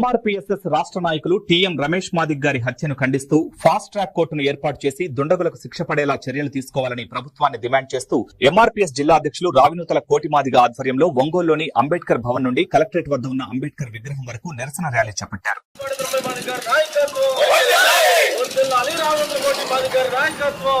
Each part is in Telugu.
ఎంఆర్పీఎస్ఎస్ రాష్ట్ర నాయకులు టీఎం రమేష్ మాదిక్ గారి హత్యను ఖండిస్తూ ఫాస్ట్ ట్రాక్ కోర్టును ఏర్పాటు చేసి దుండగులకు శిక్ష పడేలా చర్యలు తీసుకోవాలని ప్రభుత్వాన్ని డిమాండ్ చేస్తూ ఎంఆర్పీఎస్ జిల్లా అధ్యక్షులు రావినూతల కోటిమాదిగ ఆధ్వర్యంలో ఒంగోలులోని అంబేద్కర్ భవన్ నుండి కలెక్టరేట్ వద్ద ఉన్న అంబేద్కర్ విగ్రహం వరకు నిరసన ర్యాలీ చేపట్టారు. నాయకత్వం.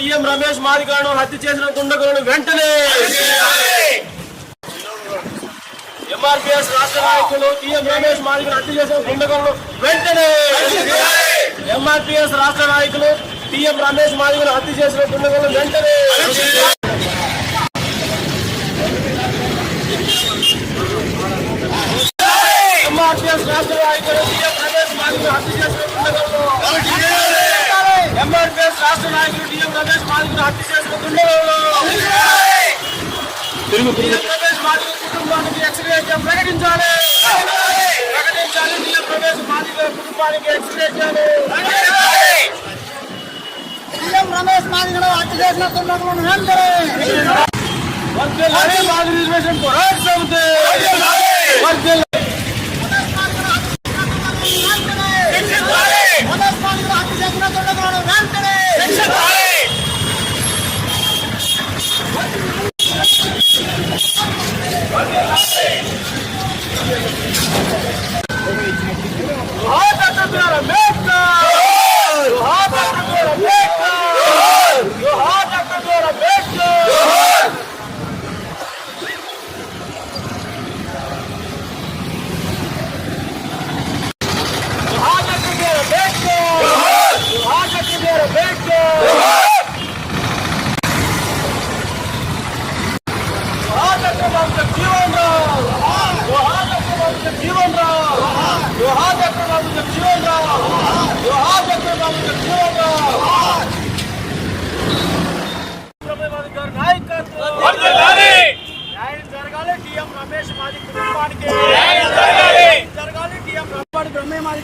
టీఎం రమేష్ మాదిగను హత్య చేసిన దుండగులను వెంటనే ఎంఆర్పిఎస్ రాష్ట్ర నాయకులు టీఎం రమేష్ మాదిగను హత్య చేసిన దుండగులను వెంటనే ఎంఆర్పిఎస్ రాష్ట్ర నాయకులు టీఎం రమేష్ మాదిగను హత్య చేసిన దుండగులను వెంటనే ఎంఆర్పిఎస్ రాష్ట్ర నాయకులు టీఎం రమేష్ మాదిగను హత్య చేసిన ఎంఆర్పిఎస్ రాష్ట్ర నాయకులు టీఎం రమేష్ మాదిగను హత్య చేసిన టీఎం రమేష్ మాదిగ కుటుంబానికి ఎక్స్గ్రేషన్ ప్రకటించాలి. ప్రకటించాలి టీఎం రమేష్ మాదిగ కుటుంబానికి ఎక్స్గ్రేషన్ సీఎం రమేష్ మాదిగను హత్య చేసిన దుండగులను వెంటనే వర్ధిల్లాలి మాదిగ రిజర్వేషన్ పోరాట Let's go!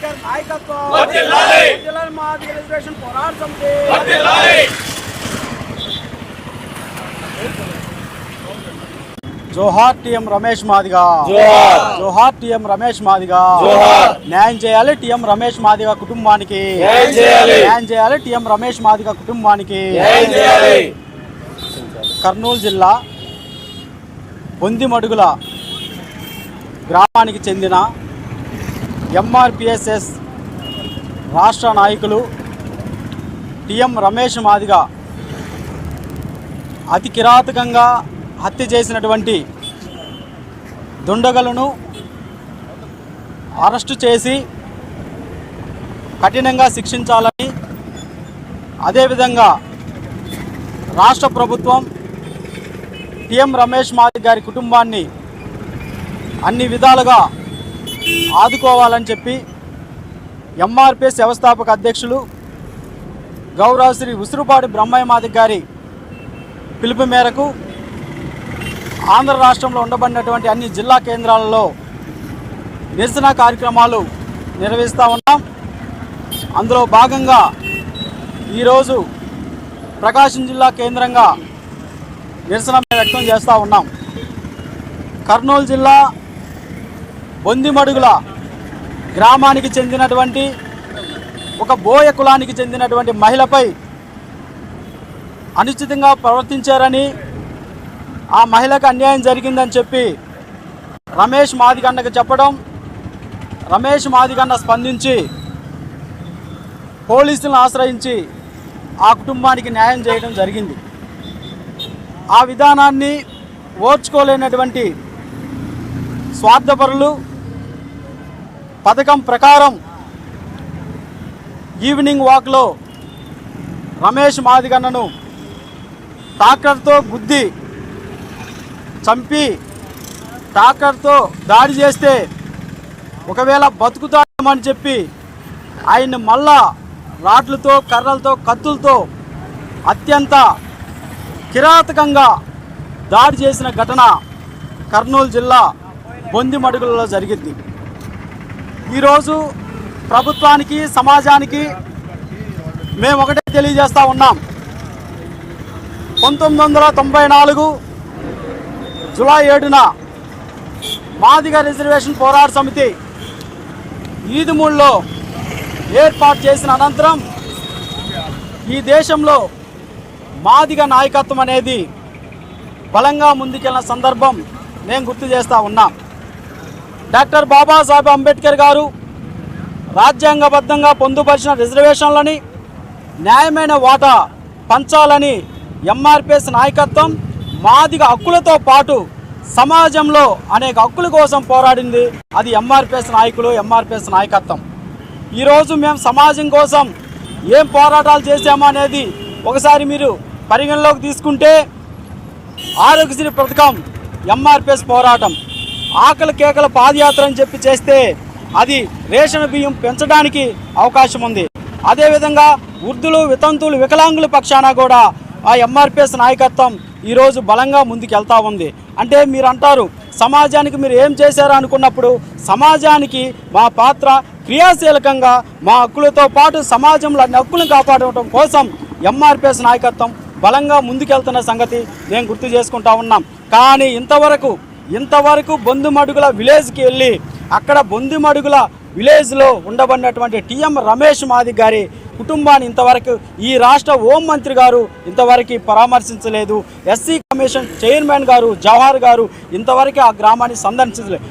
గారి నాయకత్వం. మాది రిజర్వేషన్ పోరాట సమితి. జోహార్ టీఎం రమేష్ మాదిగా. జోహార్. టీఎం రమేష్ మాదిగా. న్యాయం చేయాలి టీఎం రమేష్ మాదిగా కుటుంబానికి. న్యాయం చేయాలి. టీఎం రమేష్ మాదిగా కుటుంబానికి. కర్నూలు జిల్లా పొందిమడుగుల గ్రామానికి చెందిన ఎంఆర్పిఎస్ఎస్ రాష్ట్ర నాయకులు టిఎం రమేష్ మాదిగా అతి కిరాతకంగా హత్య చేసినటువంటి దుండగలను అరెస్టు చేసి కఠినంగా శిక్షించాలని అదేవిధంగా రాష్ట్ర ప్రభుత్వం టిఎం రమేష్ మాది గారి కుటుంబాన్ని అన్ని విధాలుగా ఆదుకోవాలని చెప్పి ఎంఆర్పిఎస్ వ్యవస్థాపక అధ్యక్షులు గౌరవ శ్రీ ఉసురుపాటి బ్రహ్మయ్య మాదిక్ గారి పిలుపు మేరకు ఆంధ్ర రాష్ట్రంలో ఉండబడినటువంటి అన్ని జిల్లా కేంద్రాలలో నిరసన కార్యక్రమాలు నిర్వహిస్తూ ఉన్నాం. అందులో భాగంగా ఈరోజు ప్రకాశం జిల్లా కేంద్రంగా నిరసన వ్యక్తం చేస్తూ ఉన్నాం. కర్నూలు జిల్లా బొందిమడుగుల గ్రామానికి చెందినటువంటి ఒక బోయ కులానికి చెందినటువంటి మహిళపై అనుచితంగా ప్రవర్తించారని ఆ మహిళకు అన్యాయం జరిగిందని చెప్పి రమేష్ మాదిగన్నకు చెప్పడం రమేష్ మాదిగన్న స్పందించి పోలీసులను ఆశ్రయించి ఆ కుటుంబానికి న్యాయం చేయడం జరిగింది. ఆ విధానాన్ని ఓర్చుకోలేనటువంటి స్వార్థపరులు పథకం ప్రకారం ఈవినింగ్ వాక్లో రమేష్ మాదిగన్నను ట్రాక్టర్తో గుద్ది చంపి ట్రాక్టర్తో దాడి చేస్తే ఒకవేళ బతుకుతామని చెప్పి ఆయన్ని మళ్ళా రాడ్లతో కర్రలతో కత్తులతో అత్యంత కిరాతకంగా దాడి చేసిన ఘటన కర్నూలు జిల్లా బొందిమడుగులలో జరిగింది. ఈరోజు ప్రభుత్వానికి సమాజానికి మేము ఒకటే తెలియజేస్తా ఉన్నాం. పంతొమ్మిది వందల తొంభై నాలుగు జులై ఏడున మాదిగ రిజర్వేషన్ పోరాట సమితి ఈదుమూళ్ళలో ఏర్పాటు చేసిన అనంతరం ఈ దేశంలో మాదిగ నాయకత్వం అనేది బలంగా ముందుకెళ్ళిన సందర్భం నేను గుర్తు చేస్తూ ఉన్నాను డాక్టర్ బాబాసాహెబ్ అంబేద్కర్ గారు రాజ్యాంగబద్ధంగా పొందుపరిచిన రిజర్వేషన్లని న్యాయమైన వాటా పంచాలని ఎంఆర్పిఎస్ నాయకత్వం మాదిగ హక్కులతో పాటు సమాజంలో అనేక హక్కుల కోసం పోరాడింది. అది ఎంఆర్పిఎస్ నాయకులు ఎంఆర్పిఎస్ నాయకత్వం. ఈరోజు మేము సమాజం కోసం ఏం పోరాటాలు చేశామో అనేది ఒకసారి మీరు పరిగణలోకి తీసుకుంటే ఆరోగ్యశ్రీ పథకం ఎంఆర్పిఎస్ పోరాటం. ఆకలి కేకల పాదయాత్ర అని చెప్పి చేస్తే అది రేషన్ బియ్యం పెంచడానికి అవకాశం ఉంది. అదేవిధంగా వృద్ధులు వితంతువులు వికలాంగుల పక్షాన కూడా ఆ ఎంఆర్పిఎస్ నాయకత్వం ఈరోజు బలంగా ముందుకెళ్తా ఉంది. అంటే మీరు అంటారు సమాజానికి మీరు ఏం చేశారు అనుకున్నప్పుడు సమాజానికి మా పాత్ర క్రియాశీలకంగా మా హక్కులతో పాటు సమాజంలో అన్ని హక్కులను కాపాడటం కోసం ఎంఆర్పిఎస్ నాయకత్వం బలంగా ముందుకెళ్తున్న సంగతి మేము గుర్తు చేసుకుంటా ఉన్నాం. కానీ ఇంతవరకు ఇంతవరకు బొందుమడుగుల విలేజ్కి వెళ్ళి అక్కడ బొందుమడుగుల విలేజ్లో ఉండబడినటువంటి టీఎం రమేష్ మాది గారి కుటుంబాన్ని ఇంతవరకు ఈ రాష్ట్ర హోం మంత్రి గారు ఇంతవరకు పరామర్శించలేదు. ఎస్సీ కమిషన్ చైర్మన్ గారు జవహర్ గారు ఇంతవరకు ఆ గ్రామాన్ని సందర్శించలేదు.